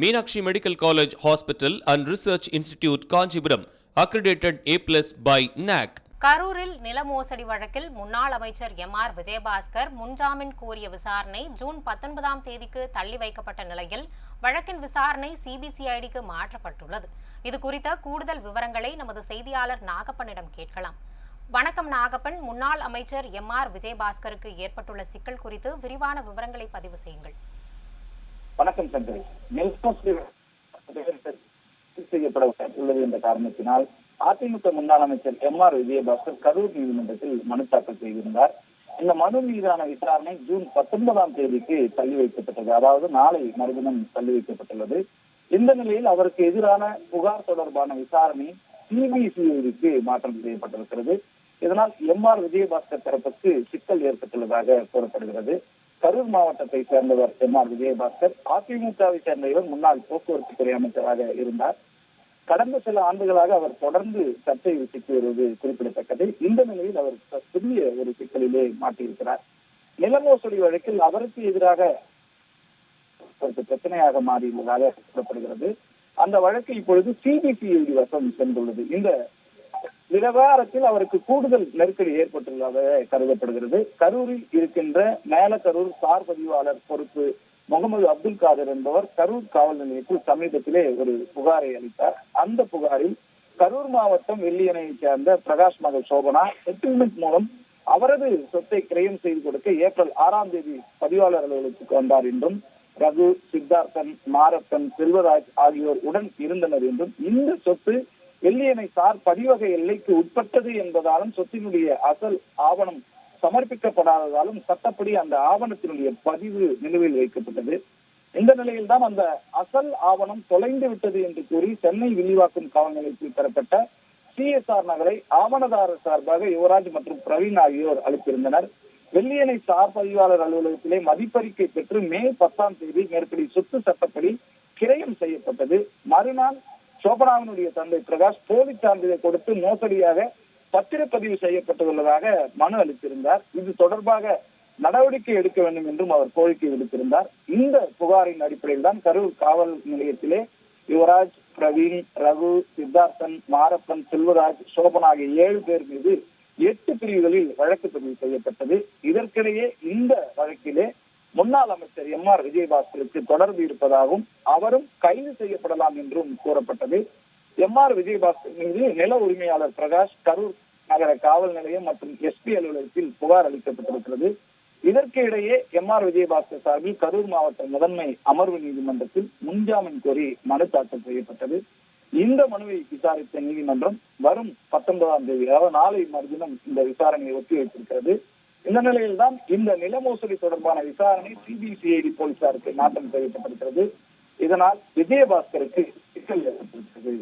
Meenakshi medical college hospital and research institute Kanchipuram accredited A plus by NAC. கரூரில் நில மோசடி வழக்கில் முன்னாள் அமைச்சர் எம் ஆர் விஜயபாஸ்கர் முன்ஜாமீன் கோரிய விசாரணை ஜூன் பத்தொன்பதாம் தேதிக்கு தள்ளி வைக்கப்பட்ட நிலையில் வழக்கின் விசாரணை சிபிசிஐடிக்கு மாற்றப்பட்டுள்ளது. இது குறித்த கூடுதல் விவரங்களை நமது செய்தியாளர் நாகப்பனிடம் கேட்கலாம். வணக்கம் நாகப்பன். முன்னாள் அமைச்சர் எம் ஆர் விஜயபாஸ்கருக்கு ஏற்பட்டுள்ள சிக்கல் குறித்து விரிவான விவரங்களை பதிவு செய்யுங்கள். வணக்கம் சங்கரி செய்யப்பட உள்ளது என்ற காரணத்தினால் அதிமுக முன்னாள் அமைச்சர் எம் ஆர் விஜயபாஸ்கர் கரூர் நீதிமன்றத்தில் மனு தாக்கல் செய்திருந்தார். இந்த மனு மீதான விசாரணை ஜூன் பத்தொன்பதாம் தேதிக்கு தள்ளி வைக்கப்பட்டது. அதாவது நாளை மறுதினம் தள்ளி வைக்கப்பட்டுள்ளது. இந்த நிலையில் அவருக்கு எதிரான புகார் தொடர்பான விசாரணை சிபிசிஐடிக்கு மாற்றம் செய்யப்பட்டிருக்கிறது. இதனால் எம் ஆர் விஜயபாஸ்கர் தரப்புக்கு சிக்கல் ஏற்பட்டுள்ளதாக கூறப்படுகிறது. கரூர் மாவட்டத்தை சேர்ந்தவர் எம் ஆர் விஜயபாஸ்கர் அதிமுகவை சேர்ந்த இவர் முன்னாள் போக்குவரத்து துறை அமைச்சராக இருந்தார். கடந்த சில ஆண்டுகளாக அவர் தொடர்ந்து சர்ச்சையில் சிக்கி வருவது குறிப்பிடத்தக்கது. இந்த நிலையில் அவர் புதிய ஒரு சிக்கலிலே மாட்டியிருக்கிறார். நில மோசடி வழக்கில் அவருக்கு எதிராக ஒரு பிரச்சனையாக மாறியுள்ளதாக கூறப்படுகிறது. அந்த வழக்கு இப்பொழுது சிபிசிஐடி வசம் சென்றுள்ளது. இந்த விவகாரத்தில் அவருக்கு கூடுதல் நெருக்கடி ஏற்பட்டுள்ளதாக கருதப்படுகிறது. கரூரில் இருக்கின்ற மேலக்கரூர் சார் பதிவாளர் பொறுப்பு முகமது அப்துல் காதர் என்பவர் கரூர் காவல் நிலையத்தில் சமீபத்திலே ஒரு புகாரை அளித்தார். அந்த புகாரில் கரூர் மாவட்டம் வெள்ளியணையை சேர்ந்த பிரகாஷ் மகள் சோபனா செட்டில்மெண்ட் மூலம் அவரது சொத்தை கிரயம் செய்து கொடுக்க ஏப்ரல் ஆறாம் தேதி பதிவாளர் அலுவலகத்துக்கு வந்தார் என்றும் ரகு சித்தார்த்தன் மாரப்பன் செல்வராஜ் ஆகியோர் உடன் இருந்தனர் என்றும் இந்த சொத்து வெள்ளியனை சார் பதிவகை எல்லைக்கு உட்பட்டது என்பதாலும் சொத்தினுடைய அசல் ஆவணம் சமர்ப்பிக்கப்படாததாலும் சட்டப்படி அந்த ஆவணத்தினுடைய பதிவு நிலுவையில் வைக்கப்பட்டது. இந்த நிலையில் தான் அந்த அசல் ஆவணம் தொலைந்து விட்டது என்று கூறி சென்னை விரிவாக்கும் காவல் நிலையத்தில் பெறப்பட்ட சிஎஸ்ஆர் நகரை ஆவணதாரர் சார்பாக யுவராஜ் மற்றும் பிரவீன் ஆகியோர் அளித்திருந்தனர். வெள்ளியணை சார் பதிவாளர் அலுவலகத்திலே மதிப்பறிக்கை பெற்று மே பத்தாம் தேதி மேற்படி சொத்து சட்டப்படி கிரயம் செய்யப்பட்டது. மறுநாள் சோபனாவினுடைய தந்தை பிரகாஷ் போலி சான்றிதழ் கொடுத்து மோசடியாக பத்திரப்பதிவு செய்யப்பட்டுள்ளதாக மனு அளித்திருந்தார். இது தொடர்பாக நடவடிக்கை எடுக்க வேண்டும் என்றும் அவர் கோரிக்கை விடுத்திருந்தார். இந்த புகாரின் அடிப்படையில் தான் கரூர் காவல் நிலையத்திலே யுவராஜ் பிரவீன் ரகு சித்தார்த்தன் மாரப்பன் செல்வராஜ் சோபன் ஆகிய ஏழு பேர் மீது எட்டு பிரிவுகளில் வழக்கு பதிவு செய்யப்பட்டது. இதற்கிடையே இந்த வழக்கிலே முன்னாள் அமைச்சர் எம் ஆர் விஜயபாஸ்கருக்கு தொடர்பு இருப்பதாகவும் அவரும் கைது செய்யப்படலாம் என்றும் கூறப்பட்டது. எம் ஆர் விஜயபாஸ்கர் மீது நில உரிமையாளர் பிரகாஷ் கரூர் நகர காவல் நிலையம் மற்றும் எஸ்பி அலுவலகத்தில் புகார் அளிக்கப்பட்டிருக்கிறது. இதற்கு இடையே எம் ஆர் விஜயபாஸ்கர் சார்பில் கரூர் மாவட்ட முதன்மை அமர்வு நீதிமன்றத்தில் முன்ஜாமீன் கோரி மனு தாக்கல் செய்யப்பட்டது. இந்த மனுவை விசாரித்த நீதிமன்றம் வரும் பத்தொன்பதாம் தேதி அதாவது நாளை மறுதினம் இந்த விசாரணையை ஒத்தி வைத்திருக்கிறது இந்த நிலையில் தான் இந்த நில மோசடி தொடர்பான விசாரணை சிபிசிஐடி போலீசாருக்கு மாற்றம் தெரிவிக்கப்படுகிறது இதனால் விஜயபாஸ்கருக்கு சிக்கல் ஏற்பட்டிருக்கிறது